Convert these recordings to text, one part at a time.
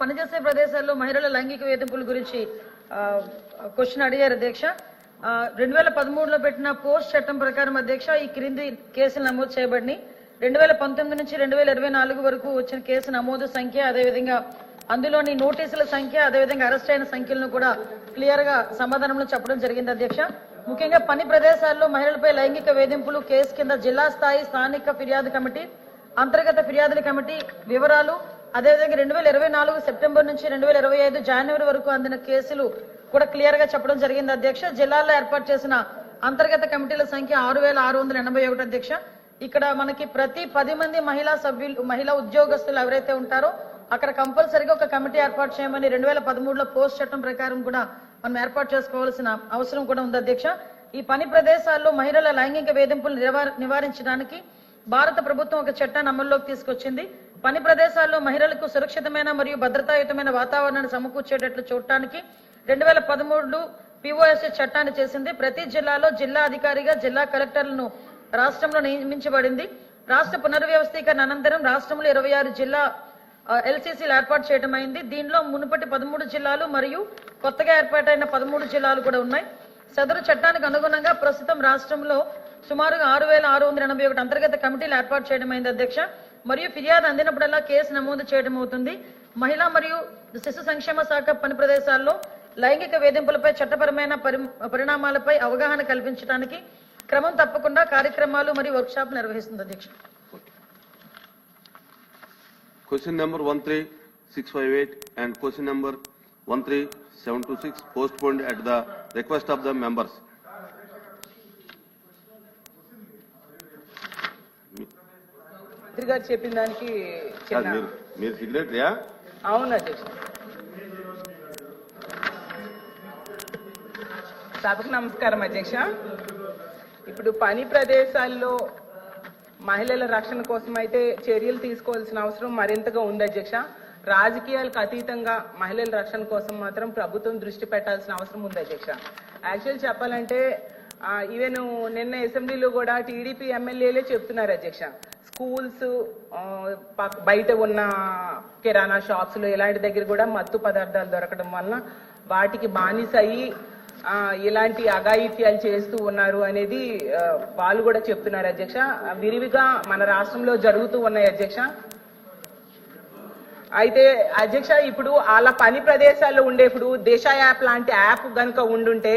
పనిచేసే ప్రదేశాల్లో మహిళల లైంగిక వేధింపుల గురించి క్వశ్చన్ అడిగారు అధ్యక్ష. రెండు వేల పదమూడులో పెట్టిన పోస్ట్ చట్టం ప్రకారం అధ్యక్ష ఈ క్రింది కేసులు నమోదు చేయబడినాయి. రెండు వేల పంతొమ్మిది నుంచి రెండు వేల ఇరవై నాలుగు వరకు వచ్చిన కేసు నమోదు సంఖ్య అదేవిధంగా అందులోని నోటీసుల సంఖ్య అదేవిధంగా అరెస్ట్ అయిన సంఖ్యలను కూడా క్లియర్గా సమాధానంలో చెప్పడం జరిగింది అధ్యక్ష. ముఖ్యంగా పని ప్రదేశాల్లో మహిళలపై లైంగిక వేధింపులు కేసు కింద జిల్లా స్థాయి స్థానిక ఫిర్యాదు కమిటీ అంతర్గత ఫిర్యాదుల కమిటీ వివరాలు అదేవిధంగా రెండు వేల ఇరవై నాలుగు సెప్టెంబర్ నుంచి రెండు వేల ఇరవై ఐదు జనవరి వరకు అందిన కేసులు కూడా క్లియర్గా చెప్పడం జరిగింది. అధ్యక్ష జిల్లాల్లో ఏర్పాటు చేసిన అంతర్గత కమిటీల సంఖ్య ఆరు వేల ఆరు వందల ఎనభై ఒకటి అధ్యక్ష. ఇక్కడ మనకి ప్రతి పది మంది మహిళా సభ్యులు మహిళా ఉద్యోగస్తులు ఎవరైతే ఉంటారో అక్కడ కంపల్సరీగా ఒక కమిటీ ఏర్పాటు చేయమని రెండు వేల పదమూడులో పోస్ట్ చట్టం ప్రకారం కూడా మనం ఏర్పాటు చేసుకోవాల్సిన అవసరం కూడా ఉంది అధ్యక్ష. ఈ పని ప్రదేశాల్లో మహిళల లైంగిక వేధింపులు నివార- నివారించడానికి భారత ప్రభుత్వం ఒక చట్టాన్ని అమల్లోకి తీసుకొచ్చింది. పని ప్రదేశాల్లో మహిళలకు సురక్షితమైన మరియు భద్రతాయుతమైన వాతావరణాన్ని సమకూర్చేటట్లు చూడటానికి రెండు వేల పదమూడు పిఓఎస్ఎస్ చట్టాన్ని చేసింది. ప్రతి జిల్లాలో జిల్లా అధికారిగా జిల్లా కలెక్టర్లను రాష్ట్రంలో నియమించబడింది. రాష్ట్ర పునర్వ్యవస్థీకరణ అనంతరం రాష్ట్రంలో ఇరవై ఆరు జిల్లా ఎల్సీసీలు ఏర్పాటు చేయడం అయింది దీనిలో మునుపటి పదమూడు జిల్లాలు మరియు కొత్తగా ఏర్పాటైన పదమూడు జిల్లాలు కూడా ఉన్నాయి. సదరు చట్టానికి అనుగుణంగా ప్రస్తుతం రాష్ట్రంలో సుమారుగా ఆరు వేల ఆరు వందల ఎనభై ఒకటి అంతర్గత కమిటీలు ఏర్పాటు చేయడం అయింది అధ్యక్ష మరియు ఫిర్యాదు అందినప్పుడల్లా కేసు నమోదు చేయడం అవుతుంది. మహిళా మరియు శిశు సంక్షేమ శాఖ పని ప్రదేశాల్లో లైంగిక వేధింపులపై చట్టపరమైన పరి- పరిణామాలపై అవగాహన కల్పించడానికి క్రమం తప్పకుండా కార్యక్రమాలు మరియు వర్క్షాప్ నిర్వహిస్తుంది అధ్యక్ష. Question number 13658 and question number 13726 postponed at the request of the members మంత్రి గారు చెప్పిన దానికి చిన్న మీరు సిగ్నేటరీయా అవును అధ్యక్ష సభకు నమస్కారం అధ్యక్ష ఇప్పుడు పని ప్రదేశాల్లో మహిళల రక్షణ కోసం అయితే చర్యలు తీసుకోవాల్సిన అవసరం మరింతగా ఉంది అధ్యక్ష రాజకీయాలకు అతీతంగా మహిళల రక్షణ కోసం మాత్రం ప్రభుత్వం దృష్టి పెట్టాల్సిన అవసరం ఉంది అధ్యక్ష యాక్చువల్ చెప్పాలంటే ఈవెన్ నిన్న అసెంబ్లీలో కూడా టీడీపీ ఎమ్మెల్యేలే చెప్తున్నారు అధ్యక్ష. స్కూల్స్ బయట ఉన్న కిరాణా షాప్స్లో ఇలాంటి దగ్గర కూడా మత్తు పదార్థాలు దొరకడం వలన వాటికి బానిస అయ్యి ఇలాంటి అఘాయిత్యాలు చేస్తూ ఉన్నారు అనేది వాళ్ళు కూడా చెప్తున్నారు అధ్యక్ష. విరివిగా మన రాష్ట్రంలో జరుగుతూ ఉన్నాయి అధ్యక్ష. అయితే అధ్యక్ష ఇప్పుడు వాళ్ళ పని ప్రదేశాల్లో ఉండేప్పుడు దేశ యాప్ లాంటి యాప్ కనుక ఉండుంటే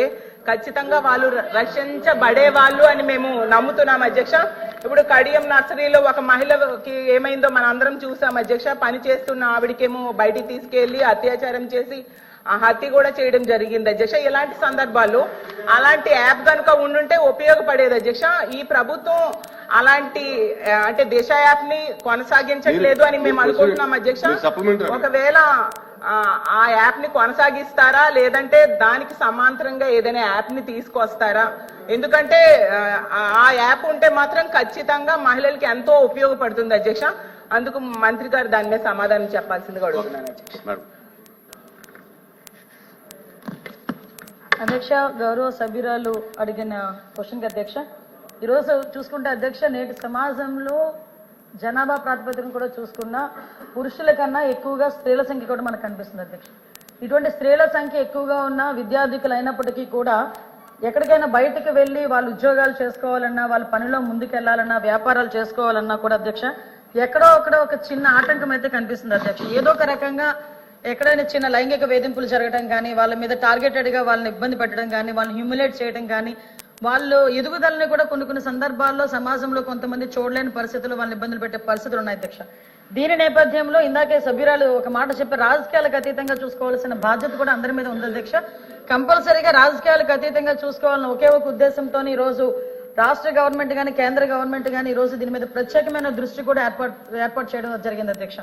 ఖచ్చితంగా వాళ్ళు రక్షించబడే వాళ్ళు అని మేము నమ్ముతున్నాం అధ్యక్ష. ఇప్పుడు కడియం నర్సరీలో ఒక మహిళకి ఏమైందో మన అందరం చూసాం అధ్యక్ష. పని చేస్తున్న ఆవిడకేమో బయటికి తీసుకెళ్ళి అత్యాచారం చేసి ఆ హత్య కూడా చేయడం జరిగింది అధ్యక్ష. ఇలాంటి సందర్భాల్లో అలాంటి యాప్ కనుక ఉండుంటే ఉపయోగపడేది అధ్యక్ష. ఈ ప్రభుత్వం అలాంటి అంటే దిశ యాప్ని కొనసాగించట్లేదు అని మేము అనుకుంటున్నాం అధ్యక్ష. ఒకవేళ ఆ, ఆ యాప్ని కొనసాగిస్తారా? లేదంటే దానికి సమాంతరంగా ఏదైనా యాప్ని తీసుకొస్తారా? ఎందుకంటే ఆ, యాప్ ఉంటే మాత్రం ఖచ్చితంగా మహిళలకి ఎంతో ఉపయోగపడుతుంది అధ్యక్ష. అందుకు మంత్రి గారు దాని మీద సమాధానం చెప్పాల్సిందిగా అడుగుతున్నాను అధ్యక్ష గౌరవ సభ్యురాలు అడిగిన క్వశ్చన్కి అధ్యక్ష. ఈరోజు చూసుకుంటే అధ్యక్ష నేటి సమాజంలో జనాభా ప్రాతిపదికను కూడా చూసుకున్నా పురుషుల కన్నా ఎక్కువగా స్త్రీల సంఖ్య కూడా మనకు కనిపిస్తుంది అధ్యక్ష. ఇటువంటి స్త్రీల సంఖ్య ఎక్కువగా ఉన్న విద్యార్థికులు అయినప్పటికీ కూడా ఎక్కడికైనా బయటకు వెళ్ళి వాళ్ళు ఉద్యోగాలు చేసుకోవాలన్నా వాళ్ళ పనిలో ముందుకెళ్ళాలన్నా వ్యాపారాలు చేసుకోవాలన్నా కూడా అధ్యక్ష ఎక్కడో ఒకడో ఒక చిన్న ఆటంకం అయితే కనిపిస్తుంది అధ్యక్ష. ఏదో ఒక రకంగా ఎక్కడైనా చిన్న లైంగిక వేధింపులు జరగడం కానీ వాళ్ళ మీద టార్గెటెడ్గా వాళ్ళని ఇబ్బంది పెట్టడం కానీ వాళ్ళని హ్యూమిలేట్ చేయడం కానీ వాళ్ళు ఎదుగుదలని కూడా కొన్ని కొన్ని సందర్భాల్లో సమాజంలో కొంతమంది చూడలేని పరిస్థితులు వాళ్ళని ఇబ్బందులు పెట్టే పరిస్థితులు ఉన్నాయి అధ్యక్ష. దీని నేపథ్యంలో ఇందాకే సభ్యురాలు ఒక మాట చెప్పి రాజకీయాలకు అతీతంగా చూసుకోవాల్సిన బాధ్యత కూడా అందరి మీద ఉంది అధ్యక్ష. కంపల్సరీగా రాజకీయాలకు అతీతంగా చూసుకోవాలని ఒకే ఒక ఉద్దేశంతో ఈ రోజు రాష్ట్ర గవర్నమెంట్ కానీ కేంద్ర గవర్నమెంట్ కానీ ఈ రోజు దీని మీద ప్రత్యేకమైన దృష్టి కూడా ఏర్పాటు ఏర్పాటు చేయడం జరిగింది అధ్యక్ష.